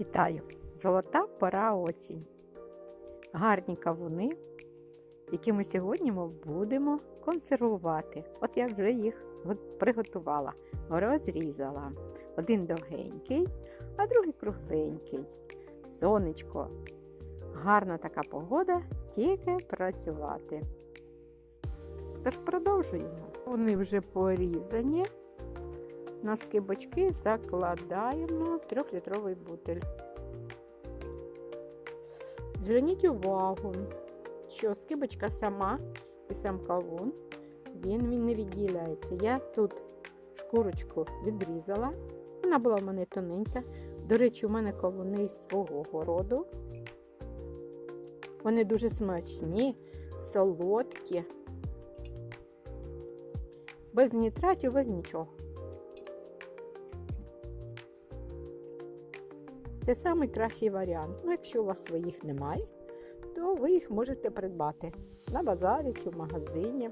Вітаю! Золота пора осінь. Гарні кавуни, які ми сьогодні будемо консервувати. От я вже їх приготувала, розрізала. Один довгенький, а другий кругленький. Сонечко. Гарна така погода, тільки працювати. Тож продовжуємо. Вони вже порізані. На скибочки закладаємо в трьохлітровий бутиль. Зверніть увагу, що скибочка сама і сам кавун, він, він не відділяється. Я тут шкурочку відрізала, вона була в мене тоненька. До речі, у мене кавуни із свого городу. Вони дуже смачні, солодкі, без нітратів, без нічого. Це найкращий варіант. Ну, якщо у вас своїх немає, то ви їх можете придбати на базарі чи в магазині,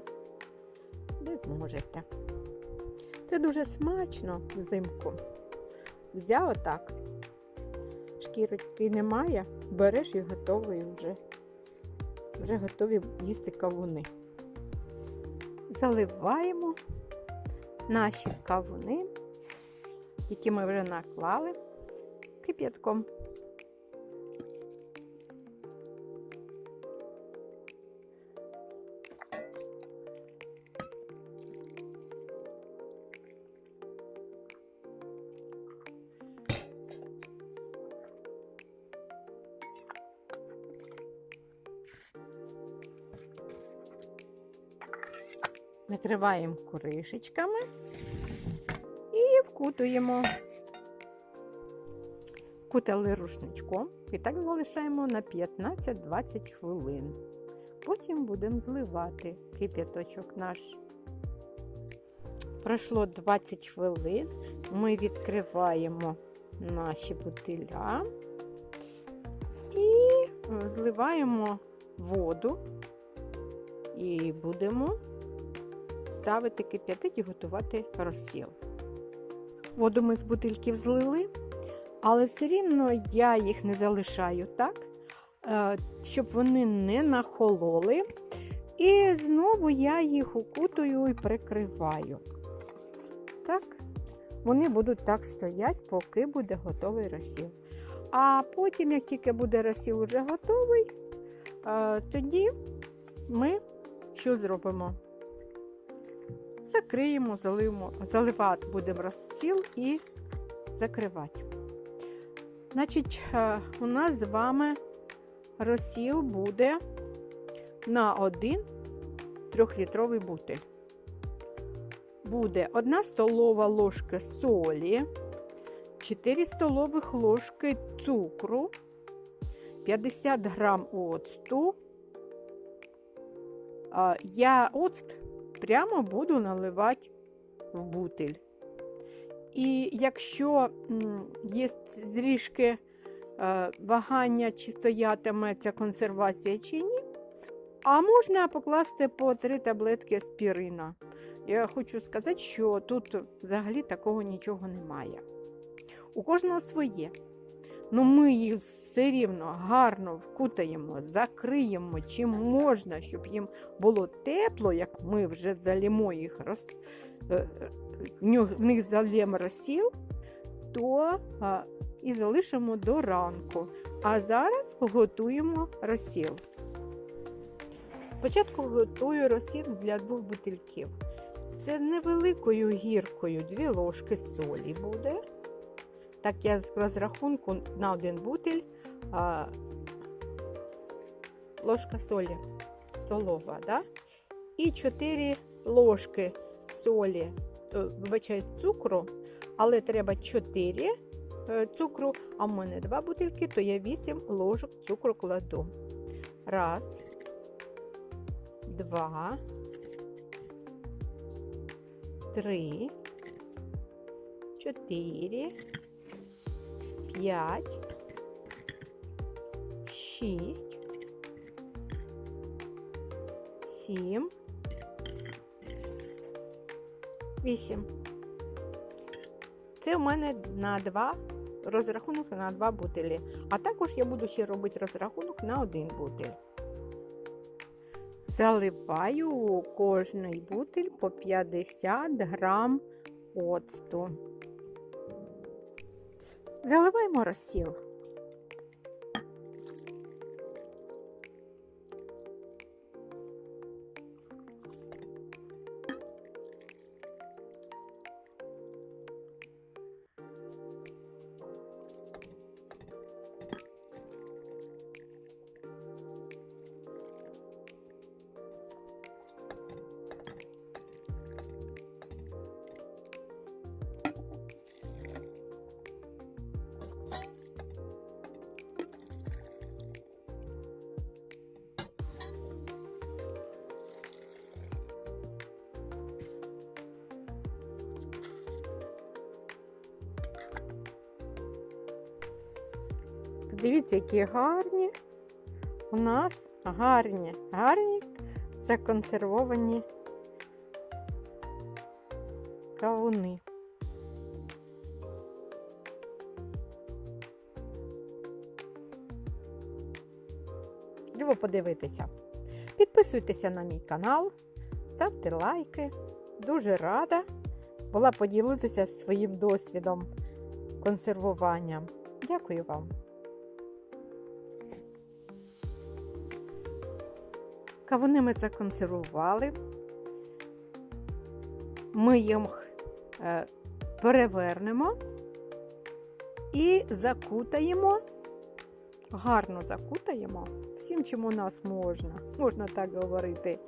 де зможете. Це дуже смачно взимку. Взяв отак. Шкірочки немає, береш і готовий вже. Вже готові їсти кавуни. Заливаємо наші кавуни, які ми вже наклали кип'ятком. Накриваємо кришечками і вкутуємо. Кутали рушничком і так залишаємо на 15-20 хвилин. Потім будемо зливати кип'яточок наш. Пройшло 20 хвилин. Ми відкриваємо наші бутиля і зливаємо воду і будемо ставити кип'ятити і готувати розсіл. Воду ми з бутильків злили. Але все рівно я їх не залишаю так, е, щоб вони не нахололи. І знову я їх укутую і прикриваю. Так, вони будуть так стояти, поки буде готовий розсіл. А потім, як тільки буде розсіл вже готовий, е, тоді ми що зробимо? Закриємо, заливимо, заливати будемо розсіл і закривати. Значить, е, у нас з вами розсіл буде на один трьохлітровий бутиль. Буде 1 столова ложка солі, 4 столових ложки цукру, 50 грам оцту. Я оцт прямо буду наливати в бутиль. І якщо є трішки е, вагання, чи стоятиме ця консервація чи ні, а можна покласти по три таблетки аспірина. Я хочу сказати, що тут взагалі такого нічого немає. У кожного своє. Ну ми їх все рівно гарно вкутаємо, закриємо чим можна, щоб їм було тепло, як ми вже залімо їх роз е, в них зальємо розсіл, то і залишимо до ранку. А зараз готуємо розсіл. Спочатку готую розсіл для двох бутильків. Це невеликою гіркою 2 ложки солі буде. Так я з розрахунку на один бутиль ложка солі столова. Да? І 4 ложки солі е, вибачаю, цукру, але треба 4 е, цукру, а в мене 2 бутильки, то я 8 ложок цукру кладу. Раз, два, три, чотири, п'ять, шість, сім. 8. Це у мене на 2 розрахунок на два бутилі. А також я буду ще робити розрахунок на один бутиль. Заливаю у кожний бутиль по 50 грам оцту. Заливаємо розсіл. Дивіться, які гарні у нас гарні, гарні законсервовані кавуни. Любо подивитися. Підписуйтеся на мій канал, ставте лайки. Дуже рада була поділитися своїм досвідом консервування. Дякую вам. Кавуни ми законсервували. Ми їх е, перевернемо і закутаємо, гарно закутаємо всім, чим у нас можна, можна так говорити,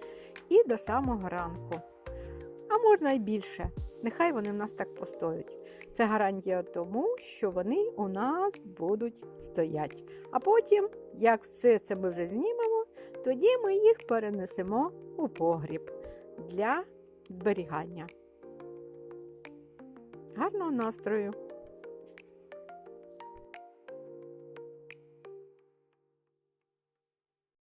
і до самого ранку. А можна і більше. Нехай вони в нас так постоять. Це гарантія тому, що вони у нас будуть стоять. А потім, як все це ми вже знімемо, тоді ми їх перенесемо у погріб для зберігання. Гарного настрою!